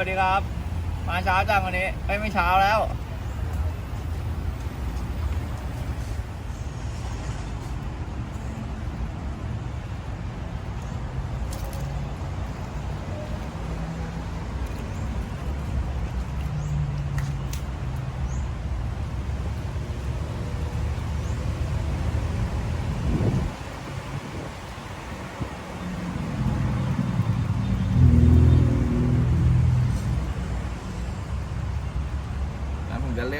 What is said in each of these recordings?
สวัสดีครับ มาเช้าจังวันนี้ไม่ไม่เช้าแล้ว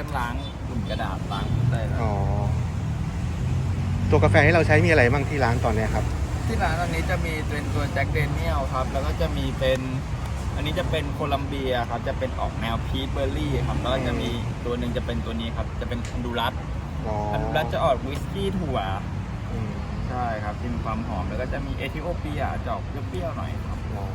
แล้วผมจะเริ่มล้างฝุ่นกระดาษล้างได้แล้วอ๋อตัวกาแฟที่เราใช้มีอะไรบ้างที่ร้านตอนเนี้ยครับ ที่ร้านตอนนี้จะมีเป็นตัวแจ็คเดเนียลครับ แล้วก็จะมีเป็น อันนี้จะเป็นโคลัมเบียครับ จะเป็นออกแนวพีชเบอร์รี่ครับ แล้วก็จะมีตัวหนึ่งจะเป็นตัวนี้ครับ จะเป็นอันดูรัสอ๋ออัอันดูรัสจะออกวิสกี้ถั่ว อืมใช่ครับที่มีความหอม แล้วก็จะมีเอธิโอเปียจะออกเปรี้ยวๆหน่อยครับ อ๋อ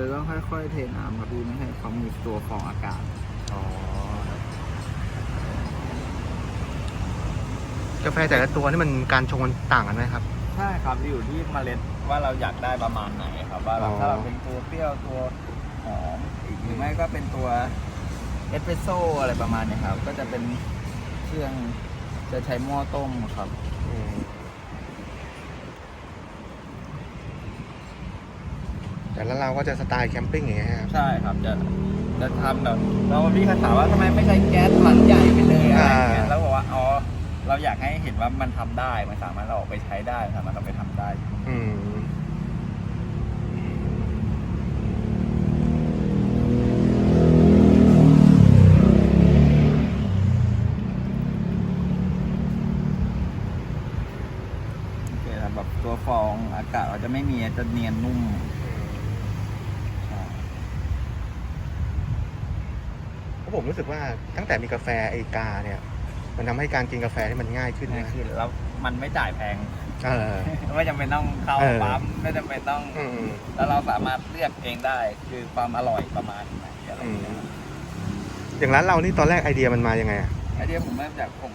เออต้องค่อยๆเทน้ำครับพี่ไม่ให้เขามีตัวฟองอากาศอ๋อกาแฟแต่ละตัวนี่มันการชงมันต่างกันไหมครับ ใช่ครับอยู่ที่เมล็ดว่าเราอยากได้ประมาณไหนครับว่าเราอ๋อ ถ้าเราเป็นตัวเปรี้ยวตัวหอมอีกหรือไม่ก็เป็นตัวเอสเปรสโซ่อะไรประมาณเนี้ยครับ ก็จะเป็นเครื่องจะใช้หม้อต้มครับ อืม แต่แล้วเราก็จะสไตล์แคมปิ้งอย่างเงี้ยครับใช่ครับจะจะทำแบบเราพี่เขาถามว่าทำไมไม่ใช้แก๊สถังใหญ่ไปเลยอะไรอย่างเงี้ยอ่าแล้วบอกว่าอ๋อเราอยากให้เห็นว่ามันทำได้มันสามารถเราเอาไปใช้ได้สามารถเราไปทำได้ อืมโอเคครับแบบตัวฟองอากาศเราจะไม่มีจะเนียนนุ่มใช่ เพ ราะผมรู้สึกว่าตั้งแต่มีกาแฟไอกาเนี่ย มันทำให้การกินกาแฟที่มันง่ายขึ้นนี่นะ คือแล้วมันไม่จ่ายแพงเออ ไม่จำเป็นต้องเข้าเออ ปั๊มไม่จำเป็นต้อง อืม แล้วเราสามารถเลือกเองได้คือความอร่อยประมาณไหนอะไรอย่างเงี้ยอย่างร้านเรานี่ตอนแรกไอเดียมันมายังไงอะไอเดียผมเริ่มจากผม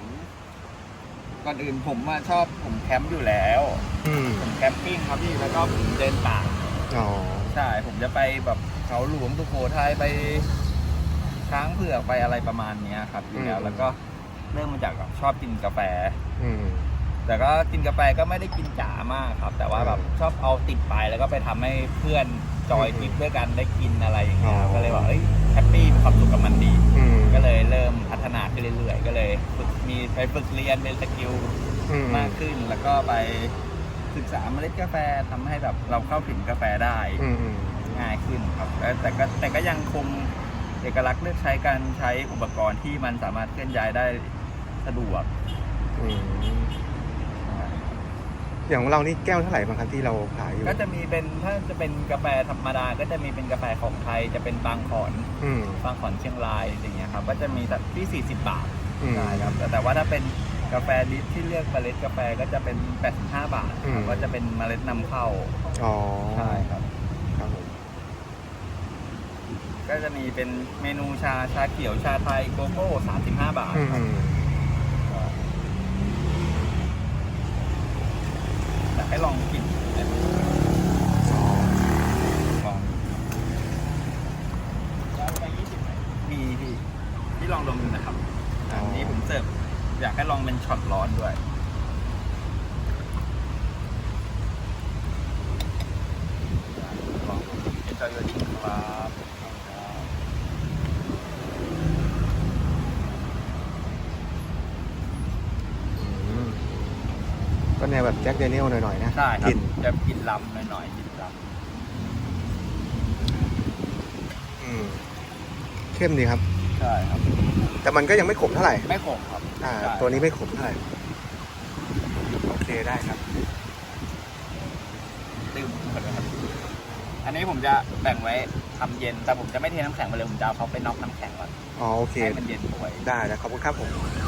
ก่อนอื่นผมอะชอบผมแคมป์อยู่แล้ว อืมผมแคมปิ้งครับพี่แล้วก็ผมเดินป่า อ๋อ ใช่ ผมจะไปแบบเขาหลวงสุโขทัยไป ช้างเผือกไปอะไรประมาณเนี้ยครับอยู่แล้วอืม แล้วก็เริ่มมาจากแบบชอบกินกาแฟ อืม แต่ก็กินกาแฟก็ไม่ได้กินจ๋ามากครับ แต่ว่าแบบชอบเอาติดไปแล้วก็ไปทำให้เพื่อนจอยทริปด้วยกันได้กินอะไรอย่างเงี้ยอ๋อ ก็เลยบอกเอ้ยแฮปปี้มีความสุขกับมันดี อืมก็เลยเริ่มพัฒนาขึ้นเรื่อยๆ ก็เลยฝึกมีไปฝึกเรียนเป็นสกิลอืมมากขึ้น แล้วก็ไปศึกษาเมล็ดกาแฟทำให้แบบเราเข้าถึงกาแฟได้อืมอืมง่ายขึ้นครับแต่แต่ก็แต่ก็ยังคง เอกลักษณ์เลือกใช้การใช้อุปกรณ์ที่มันสามารถเคลื่อนย้ายได้สะดวกอืมอย่างของเรานี่แก้วเท่าไหร่บางครั้งที่เราขายอยู่ก็จะมีเป็นถ้าจะเป็นกาแฟธรรมดา ก็จะมีเป็นกาแฟของไทย จะเป็นบางขอนอืม บางขอนเชียงรายอย่างเงี้ยครับก็จะมีแบบที่ 40 บาทอืมใช่ครับแต่แต่ว่าถ้าเป็นกาแฟดิฟที่เลือกเมล็ดกาแฟก็จะเป็น 85 บาทอืม ก็จะเป็นเมล็ดนำเข้าอ๋อใช่ครับ ครับผม ก็จะมีเป็นเมนูชาชาเขียวชาไทยโกโก้35 บาทอืมอืมอยากให้ลองกินลองมีที่ที่ลองดมดูนะครับอันนี้ผมเสิร์ฟอยากให้ลองเป็นช็อตร้อนด้วย ลองเอ็นจอยยูดิ้งครับ อืมก็แนวแบบแจ็คเดเนียลหน่อยๆนะใช่ครักบลิ่นจะกลินลำหน่อยๆกลินลอืมเข้มดีครับำใช่ครับ แต่มันก็ยังไม่ขมเท่าไหร่ ไม่ขมครับอ่า ใช่ตัวนี้ไม่ขมเท่าไหร่ โอเคได้ครับดื่มหมดเลยครับอันนี้ผมจะแบ่งไว้ทำเย็นแต่ผมจะไม่เทน้ำแข็งไปเลยผมจะเอาเขาไปน็อกน้ำแข็งก่อนอ๋อโอเค ให้มันเย็นป่วย ได้แล้วขอบคุณครับผมค